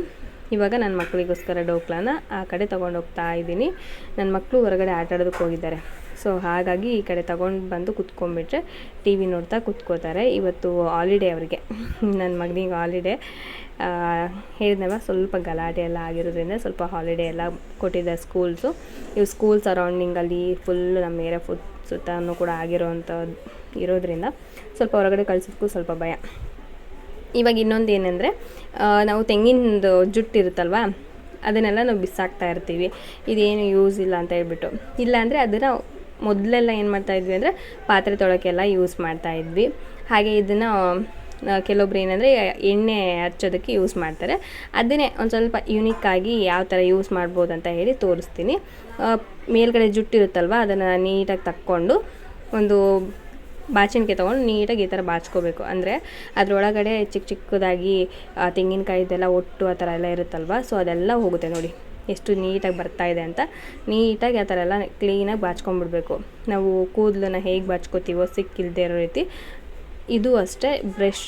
ಇವಾಗ ನನ್ನ ಮಕ್ಕಳಿಗೋಸ್ಕರ ಡೋಕ್ಲಾನ ಆ ಕಡೆ ತೊಗೊಂಡೋಗ್ತಾ ಇದ್ದೀನಿ. ನನ್ನ ಮಕ್ಕಳು ಹೊರಗಡೆ ಆಟ ಆಡೋದಕ್ಕೆ ಹೋಗಿದ್ದಾರೆ. ಸೊ ಹಾಗಾಗಿ ಈ ಕಡೆ ತಗೊಂಡು ಬಂದು ಕುತ್ಕೊಂಡ್ಬಿಟ್ರೆ ಟಿ ವಿ ನೋಡ್ತಾ ಕುತ್ಕೋತಾರೆ. ಇವತ್ತು ಹಾಲಿಡೇ ಅವರಿಗೆ. ನನ್ನ ಮಗನಿಗೆ ಹಾಲಿಡೇ ಹೇಳಿದ್ನಲ್ಲ ಸ್ವಲ್ಪ ಗಲಾಟೆ ಎಲ್ಲ ಆಗಿರೋದ್ರಿಂದ ಸ್ವಲ್ಪ ಹಾಲಿಡೇ ಎಲ್ಲ ಕೊಟ್ಟಿದ್ದಾರೆ ಸ್ಕೂಲ್ಸು ಇವು ಸ್ಕೂಲ್ ಸರೌಂಡಿಂಗಲ್ಲಿ ಫುಲ್ ನಮ್ಮ ಏರಿಯಾ ಫುಲ್ ಸುತ್ತನೂ ಕೂಡ ಆಗಿರೋವಂಥ ಇರೋದ್ರಿಂದ ಸ್ವಲ್ಪ ಹೊರಗಡೆ ಕಳ್ಸೋದಕ್ಕೂ ಸ್ವಲ್ಪ ಭಯ. ಇವಾಗ ಇನ್ನೊಂದು ಏನಂದರೆ ನಾವು ತೆಂಗಿನದು ಜುಟ್ಟು ಇರುತ್ತಲ್ವಾ, ಅದನ್ನೆಲ್ಲ ನಾವು ಬಿಸಾಕ್ತಾ ಇರ್ತೀವಿ. ಇದೇನು ಯೂಸ್ ಇಲ್ಲ ಅಂತ ಹೇಳ್ಬಿಟ್ಟು. ಇಲ್ಲಾಂದರೆ ಅದನ್ನು ಮೊದಲೆಲ್ಲ ಏನು ಮಾಡ್ತಾ ಇದ್ವಿ ಅಂದರೆ ಪಾತ್ರೆ ತೊಳೋಕ್ಕೆಲ್ಲ ಯೂಸ್ ಮಾಡ್ತಾ ಇದ್ವಿ. ಹಾಗೆ ಇದನ್ನು ಕೆಲವೊಬ್ರು ಏನಂದರೆ ಎಣ್ಣೆ ಹಚ್ಚೋದಕ್ಕೆ ಯೂಸ್ ಮಾಡ್ತಾರೆ. ಅದನ್ನೇ ಒಂದು ಸ್ವಲ್ಪ ಯುನಿಕ್ಕಾಗಿ ಯಾವ ಥರ ಯೂಸ್ ಮಾಡ್ಬೋದು ಅಂತ ಹೇಳಿ ತೋರಿಸ್ತೀನಿ. ಮೇಲ್ಗಡೆ ಜುಟ್ಟಿರುತ್ತಲ್ವ ಅದನ್ನು ನೀಟಾಗಿ ತಕ್ಕೊಂಡು ಒಂದು ಬಾಚಣಿಕೆ ತೊಗೊಂಡು ನೀಟಾಗಿ ಈ ಥರ ಬಾಚ್ಕೋಬೇಕು. ಅಂದರೆ ಅದರೊಳಗಡೆ ಚಿಕ್ಕ ಚಿಕ್ಕದಾಗಿ ತೆಂಗಿನಕಾಯಿದೆಲ್ಲ ಒಟ್ಟು ಆ ಥರ ಎಲ್ಲ ಇರುತ್ತಲ್ವ, ಸೊ ಅದೆಲ್ಲ ಹೋಗುತ್ತೆ ನೋಡಿ. ಎಷ್ಟು ನೀಟಾಗಿ ಬರ್ತಾ ಇದೆ ಅಂತ ನೀಟಾಗಿ ಆ ಥರ ಎಲ್ಲ ಕ್ಲೀನಾಗಿ ಬಾಚ್ಕೊಂಡ್ಬಿಡ್ಬೇಕು. ನಾವು ಕೂದಲನ್ನ ಹೇಗೆ ಬಾಚ್ಕೋತೀವೋ ಸಿಕ್ಕಿಲ್ದೇ ಇರೋ ರೀತಿ. ಇದು ಅಷ್ಟೇ ಬ್ರಷ್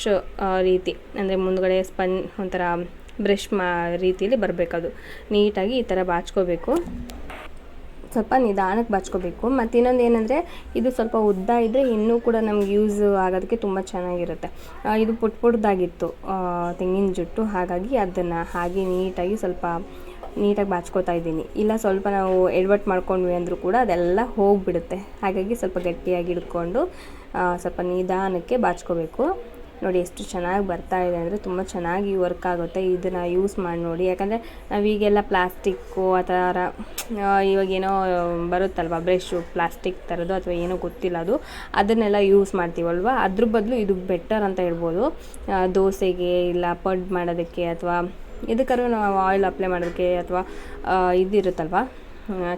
ರೀತಿ. ಅಂದರೆ ಮುಂದುಗಡೆ ಸ್ಪನ್ ಒಂಥರ ಬ್ರಷ್ ಮಾ, ರೀತಿಯಲ್ಲಿ ಬರಬೇಕದು. ನೀಟಾಗಿ ಈ ಥರ ಬಾಚ್ಕೋಬೇಕು. ಸ್ವಲ್ಪ ನಿಧಾನಕ್ಕೆ ಬಾಚ್ಕೋಬೇಕು. ಮತ್ತು ಇನ್ನೊಂದು ಏನಂದರೆ, ಇದು ಸ್ವಲ್ಪ ಉದ್ದ ಇದ್ದರೆ ಇನ್ನೂ ಕೂಡ ನಮ್ಗೆ ಯೂಸ್ ಆಗೋದಕ್ಕೆ ತುಂಬ ಚೆನ್ನಾಗಿರುತ್ತೆ. ಇದು ಪುಟ್ ಪುಟ್ದಾಗಿತ್ತು ತೆಂಗಿನ ಜುಟ್ಟು. ಹಾಗಾಗಿ ಅದನ್ನು ಹಾಗೆ ನೀಟಾಗಿ ಸ್ವಲ್ಪ ನೀಟಾಗಿ ಬಾಚ್ಕೋತಾ ಇದ್ದೀನಿ. ಇಲ್ಲ, ಸ್ವಲ್ಪ ನಾವು ಎಡ್ವರ್ಟ್ ಮಾಡ್ಕೊಂಡ್ವಿ ಅಂದರೂ ಕೂಡ ಅದೆಲ್ಲ ಹೋಗಿಬಿಡುತ್ತೆ. ಹಾಗಾಗಿ ಸ್ವಲ್ಪ ಗಟ್ಟಿಯಾಗಿ ಹಿಡ್ಕೊಂಡು ಸ್ವಲ್ಪ ನಿಧಾನಕ್ಕೆ ಬಾಚ್ಕೋಬೇಕು. ನೋಡಿ, ಎಷ್ಟು ಚೆನ್ನಾಗಿ ಬರ್ತಾ ಇದೆ ಅಂದರೆ ತುಂಬ ಚೆನ್ನಾಗಿ ವರ್ಕ್ ಆಗುತ್ತೆ ಇದನ್ನು ಯೂಸ್ ಮಾಡಿ ನೋಡಿ. ಯಾಕಂದರೆ ನಾವೀಗೆಲ್ಲ ಪ್ಲಾಸ್ಟಿಕ್ಕು ಆ ಥರ ಇವಾಗೇನೋ ಬರುತ್ತಲ್ವ ಬ್ರಷು ಪ್ಲಾಸ್ಟಿಕ್ ಥರದ್ದು ಅಥವಾ ಏನೋ ಗೊತ್ತಿಲ್ಲ ಅದು, ಅದನ್ನೆಲ್ಲ ಯೂಸ್ ಮಾಡ್ತೀವಲ್ವ? ಅದ್ರ ಬದಲು ಇದು ಬೆಟರ್ ಅಂತ ಹೇಳ್ಬೋದು. ದೋಸೆಗೆ ಇಲ್ಲ ಪಡ್ ಮಾಡೋದಕ್ಕೆ ಅಥವಾ ಇದಕ್ಕಾದ್ರೂ ನಾವು ಆಯಿಲ್ ಅಪ್ಲೈ ಮಾಡೋದಕ್ಕೆ ಅಥವಾ ಇದಿರುತ್ತಲ್ವ?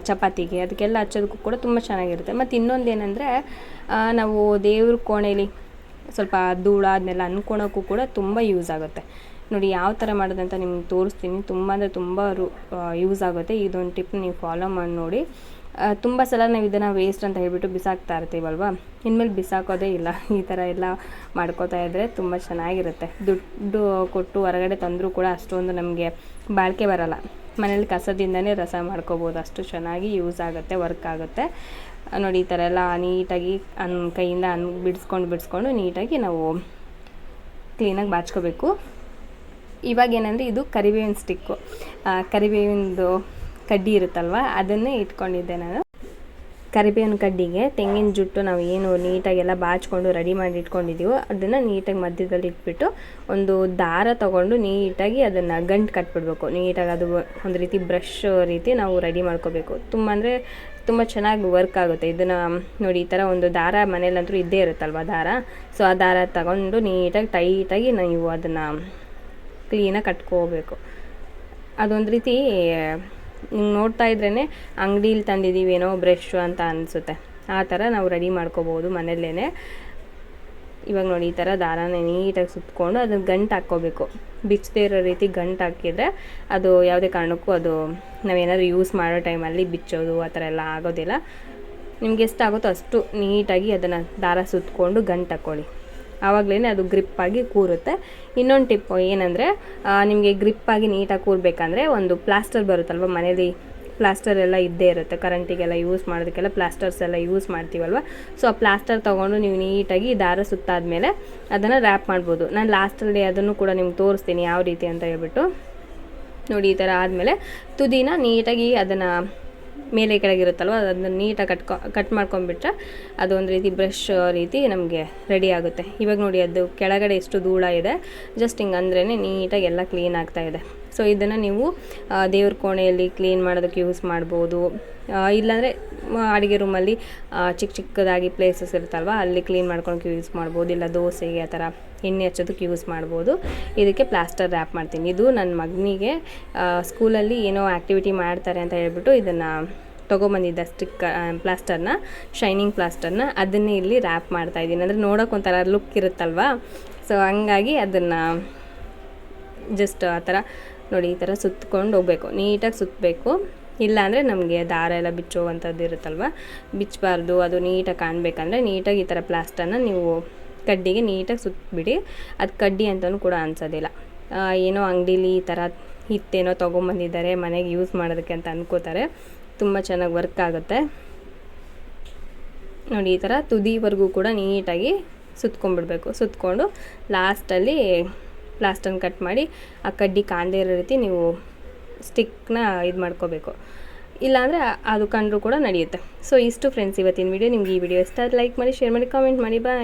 ಚಪಾತಿಗೆ, ಅದಕ್ಕೆಲ್ಲ ಹಚ್ಚೋದಕ್ಕೂ ಕೂಡ ತುಂಬ ಚೆನ್ನಾಗಿರುತ್ತೆ. ಮತ್ತು ಇನ್ನೊಂದು ಏನಂದರೆ ನಾವು ದೇವ್ರ ಕೋಣೆಯಲ್ಲಿ ಸ್ವಲ್ಪ ಧೂಳ ಅದನ್ನೆಲ್ಲ ಅನ್ಕೊಳೋಕ್ಕೂ ಕೂಡ ತುಂಬ ಯೂಸ್ ಆಗುತ್ತೆ. ನೋಡಿ ಯಾವ ಥರ ಮಾಡೋದಂತ ನಿಮ್ಗೆ ತೋರಿಸ್ತೀನಿ. ತುಂಬ ಅಂದರೆ ತುಂಬ ರು ಯೂಸ್ ಆಗುತ್ತೆ. ಇದೊಂದು ಟಿಪ್ ನೀವು ಫಾಲೋ ಮಾಡಿ ನೋಡಿ. ತುಂಬ ಸಲ ನಾವು ಇದನ್ನು ವೇಸ್ಟ್ ಅಂತ ಹೇಳಿಬಿಟ್ಟು ಬಿಸಾಕ್ತಾ ಇರ್ತೀವಲ್ವ? ಇನ್ಮೇಲೆ ಬಿಸಾಕೋದೇ ಇಲ್ಲ. ಈ ಥರ ಎಲ್ಲ ಮಾಡ್ಕೋತಾ ಇದ್ದರೆ ತುಂಬ ಚೆನ್ನಾಗಿರುತ್ತೆ. ದುಡ್ಡು ಕೊಟ್ಟು ಹೊರಗಡೆ ತಂದರೂ ಕೂಡ ಅಷ್ಟೊಂದು ನಮಗೆ ಬಾಳಿಕೆ ಬರಲ್ಲ. ಮನೇಲಿ ಕಸದಿಂದನೇ ರಸ ಮಾಡ್ಕೋಬೋದು. ಅಷ್ಟು ಚೆನ್ನಾಗಿ ಯೂಸ್ ಆಗುತ್ತೆ ವರ್ಕ್ ಆಗುತ್ತೆ. ನೋಡಿ ಈ ಥರ ಎಲ್ಲ ನೀಟಾಗಿ ಅನ್ ಕೈಯಿಂದ ಅನ್ ಬಿಡಿಸ್ಕೊಂಡು ಬಿಡಿಸ್ಕೊಂಡು ನೀಟಾಗಿ ನಾವು ಕ್ಲೀನಾಗಿ ಬಾಚ್ಕೋಬೇಕು. ಇವಾಗ ಏನಂದರೆ ಇದು ಕರಿಬೇವಿನ ಸ್ಟಿಕ್ಕು ಕರಿಬೇವಿನದು ಕಡ್ಡಿ ಇರುತ್ತಲ್ವ? ಅದನ್ನೇ ಇಟ್ಕೊಂಡಿದ್ದೆ ನಾನು. ಕರಿಬೇವಿನ ಕಡ್ಡಿಗೆ ತೆಂಗಿನ ಜುಟ್ಟು ನಾವು ಏನು ನೀಟಾಗೆಲ್ಲ ಬಾಚ್ಕೊಂಡು ರೆಡಿ ಮಾಡಿ ಇಟ್ಕೊಂಡಿದ್ದೀವೋ, ಅದನ್ನು ನೀಟಾಗಿ ಮಧ್ಯದಲ್ಲಿ ಇಟ್ಬಿಟ್ಟು ಒಂದು ದಾರ ತಗೊಂಡು ನೀಟಾಗಿ ಅದನ್ನು ಗಂಟು ಕಟ್ಬಿಡ್ಬೇಕು. ನೀಟಾಗಿ ಅದು ಒಂದು ರೀತಿ ಬ್ರಷ್ ರೀತಿ ನಾವು ರೆಡಿ ಮಾಡ್ಕೋಬೇಕು. ತುಂಬ ಅಂದರೆ ತುಂಬ ಚೆನ್ನಾಗಿ ವರ್ಕ್ ಆಗುತ್ತೆ. ಇದನ್ನು ನೋಡಿ, ಈ ಥರ ಒಂದು ದಾರ ಮನೇಲಂತೂ ಇದ್ದೇ ಇರುತ್ತಲ್ವ ದಾರ? ಸೊ ಆ ದಾರ ತಗೊಂಡು ನೀಟಾಗಿ ಟೈಟಾಗಿ ನೀವು ಅದನ್ನು ಕ್ಲೀನಾಗಿ ಕಟ್ಕೋಬೇಕು. ಅದೊಂದು ರೀತಿ ನಿಮ್ಗೆ ನೋಡ್ತಾ ಇದ್ರೇ ಅಂಗಡೀಲಿ ತಂದಿದ್ದೀವೇನೋ ಬ್ರಷ್ ಅಂತ ಅನಿಸುತ್ತೆ. ಆ ಥರ ನಾವು ರೆಡಿ ಮಾಡ್ಕೋಬೋದು ಮನೆಯಲ್ಲೇ ಇವಾಗ ನೋಡಿ ಈ ಥರ ದಾರಾನ ನೀಟಾಗಿ ಸುತ್ತಕೊಂಡು ಅದನ್ನು ಗಂಟು ಹಾಕ್ಕೋಬೇಕು. ಬಿಚ್ಚದೇ ಇರೋ ರೀತಿ ಗಂಟು ಹಾಕಿದರೆ ಅದು ಯಾವುದೇ ಕಾರಣಕ್ಕೂ ಅದು ನಾವೇನಾದರೂ ಯೂಸ್ ಮಾಡೋ ಟೈಮಲ್ಲಿ ಬಿಚ್ಚೋದು ಆ ಥರ ಎಲ್ಲ ಆಗೋದಿಲ್ಲ. ನಿಮ್ಗೆ ಎಷ್ಟಾಗುತ್ತೋ ಅಷ್ಟು ನೀಟಾಗಿ ಅದನ್ನು ದಾರ ಸುತ್ತಕೊಂಡು ಗಂಟು ಹಾಕ್ಕೊಳ್ಳಿ. ಆವಾಗಲೇ ಅದು ಗ್ರಿಪ್ಪಾಗಿ ಕೂರುತ್ತೆ. ಇನ್ನೊಂದು ಟಿಪ್ ಏನಂದರೆ ನಿಮಗೆ ಗ್ರಿಪ್ಪಾಗಿ ನೀಟಾಗಿ ಕೂರಬೇಕಂದ್ರೆ ಒಂದು ಪ್ಲಾಸ್ಟರ್ ಬರುತ್ತಲ್ವ ಮನೇಲಿ? ಪ್ಲಾಸ್ಟರ್ ಎಲ್ಲ ಇದ್ದೇ ಇರುತ್ತೆ. ಕರೆಂಟಿಗೆಲ್ಲ ಯೂಸ್ ಮಾಡೋದಕ್ಕೆಲ್ಲ ಪ್ಲಾಸ್ಟರ್ಸ್ ಎಲ್ಲ ಯೂಸ್ ಮಾಡ್ತೀವಲ್ವ? ಸೊ ಆ ಪ್ಲಾಸ್ಟರ್ ತೊಗೊಂಡು ನೀವು ನೀಟಾಗಿ ದಾರ ಸುತ್ತಾದ್ಮೇಲೆ ಅದನ್ನು ರ್ಯಾಪ್ ಮಾಡ್ಬೋದು. ನಾನು ಲಾಸ್ಟಲ್ಲಿ ಅದನ್ನು ಕೂಡ ನಿಮ್ಗೆ ತೋರಿಸ್ತೀನಿ ಯಾವ ರೀತಿ ಅಂತ ಹೇಳ್ಬಿಟ್ಟು. ನೋಡಿ, ಈ ಥರ ಆದಮೇಲೆ ತುದಿನ ನೀಟಾಗಿ ಅದನ್ನು ಮೇಲೆ ಕೆಳಗಿರುತ್ತಲ್ವ, ಅದನ್ನು ನೀಟಾಗಿ ಕಟ್ಕೊ ಕಟ್ ಮಾಡ್ಕೊಂಡ್ಬಿಟ್ರೆ ಅದು ಒಂದು ರೀತಿ ಬ್ರಷ್ ರೀತಿ ನಮಗೆ ರೆಡಿ ಆಗುತ್ತೆ. ಇವಾಗ ನೋಡಿ, ಅದು ಕೆಳಗಡೆ ಎಷ್ಟು ಧೂಳ ಇದೆ. ಜಸ್ಟ್ ಹಿಂಗೆ ಅಂದ್ರೇ ನೀಟಾಗಿ ಎಲ್ಲ ಕ್ಲೀನ್ ಆಗ್ತಾ ಇದೆ. ಸೊ ಇದನ್ನು ನೀವು ದೇವ್ರ ಕೋಣೆಯಲ್ಲಿ ಕ್ಲೀನ್ ಮಾಡೋದಕ್ಕೆ ಯೂಸ್ ಮಾಡ್ಬೋದು. ಇಲ್ಲಾಂದರೆ ಅಡುಗೆ ರೂಮಲ್ಲಿ ಚಿಕ್ಕ ಚಿಕ್ಕದಾಗಿ ಪ್ಲೇಸಸ್ ಇರುತ್ತಲ್ವ, ಅಲ್ಲಿ ಕ್ಲೀನ್ ಮಾಡ್ಕೊಳಕ್ಕೆ ಯೂಸ್ ಮಾಡ್ಬೋದು. ಇಲ್ಲ ದೋಸೆಗೆ ಆ ಥರ ಎಣ್ಣೆ ಹಚ್ಚೋದಕ್ಕೆ ಯೂಸ್ ಮಾಡ್ಬೋದು. ಇದಕ್ಕೆ ಪ್ಲಾಸ್ಟರ್ ರ್ಯಾಪ್ ಮಾಡ್ತೀನಿ. ಇದು ನನ್ನ ಮಗನಿಗೆ ಸ್ಕೂಲಲ್ಲಿ ಏನೋ ಆ್ಯಕ್ಟಿವಿಟಿ ಮಾಡ್ತಾರೆ ಅಂತ ಹೇಳ್ಬಿಟ್ಟು ಇದನ್ನು ತೊಗೊಂಬಂದಿದ್ದ ಸ್ಟಿಕ್ ಪ್ಲಾಸ್ಟರ್ನ ಶೈನಿಂಗ್ ಪ್ಲಾಸ್ಟರ್ನ ಅದನ್ನೇ ಇಲ್ಲಿ ರ್ಯಾಪ್ ಮಾಡ್ತಾ ಇದ್ದೀನಿ. ಅಂದರೆ ನೋಡೋಕೆ ಒಂಥರ ಲುಕ್ ಇರುತ್ತಲ್ವಾ? ಸೊ ಹಂಗಾಗಿ ಅದನ್ನು ಜಸ್ಟ್ ಆ ಥರ ನೋಡಿ, ಈ ಥರ ಸುತ್ಕೊಂಡು ಹೋಗಬೇಕು. ನೀಟಾಗಿ ಸುತ್ತಬೇಕು ಇಲ್ಲಾಂದರೆ ನಮಗೆ ದಾರ ಎಲ್ಲ ಬಿಚ್ಚೋವಂಥದ್ದು ಇರುತ್ತಲ್ವ? ಬಿಚ್ಚಬಾರ್ದು, ಅದು ನೀಟಾಗಿ ಕಾಣಬೇಕಂದ್ರೆ ನೀಟಾಗಿ ಈ ಥರ ಪ್ಲಾಸ್ಟನ್ನು ನೀವು ಕಡ್ಡಿಗೆ ನೀಟಾಗಿ ಸುತ್ತಬಿಡಿ ಅದು ಕಡ್ಡಿ ಅಂತಲೂ ಕೂಡ ಅನ್ಸೋದಿಲ್ಲ. ಏನೋ ಅಂಗಡೀಲಿ ಈ ಥರ ಹಿತ್ತೇನೋ ತೊಗೊಂಬಂದಿದ್ದಾರೆ, ಮನೆಗೆ ಯೂಸ್ ಮಾಡೋದಕ್ಕೆ ಅಂತ ಅಂದ್ಕೋತಾರೆ ತುಂಬ ಚೆನ್ನಾಗಿ ವರ್ಕ್ ಆಗುತ್ತೆ. ನೋಡಿ, ಈ ಥರ ತುದಿವರೆಗೂ ಕೂಡ ನೀಟಾಗಿ ಸುತ್ಕೊಂಡ್ಬಿಡ್ಬೇಕು. ಸುತ್ಕೊಂಡು ಲಾಸ್ಟಲ್ಲಿ ಪ್ಲಾಸ್ಟರ್ನ ಕಟ್ ಮಾಡಿ ಆ ಕಡ್ಡಿ ಕಾಣದೇ ಇರೋ ರೀತಿ ನೀವು ಸ್ಟಿಕ್ನ ಇದು ಮಾಡ್ಕೋಬೇಕು. ಇಲ್ಲಾಂದರೆ ಅದು ಕಂಡ್ರೂ ಕೂಡ ನಡೆಯುತ್ತೆ. ಸೊ ಇಷ್ಟು ಫ್ರೆಂಡ್ಸ್ ಇವತ್ತಿನ ವಿಡಿಯೋ ನಿಮ್ಗೆ ಈ ವಿಡಿಯೋ ಇಷ್ಟ ಲೈಕ್ ಮಾಡಿ ಶೇರ್ ಮಾಡಿ ಕಾಮೆಂಟ್ ಮಾಡಿ. ಬಾಯ್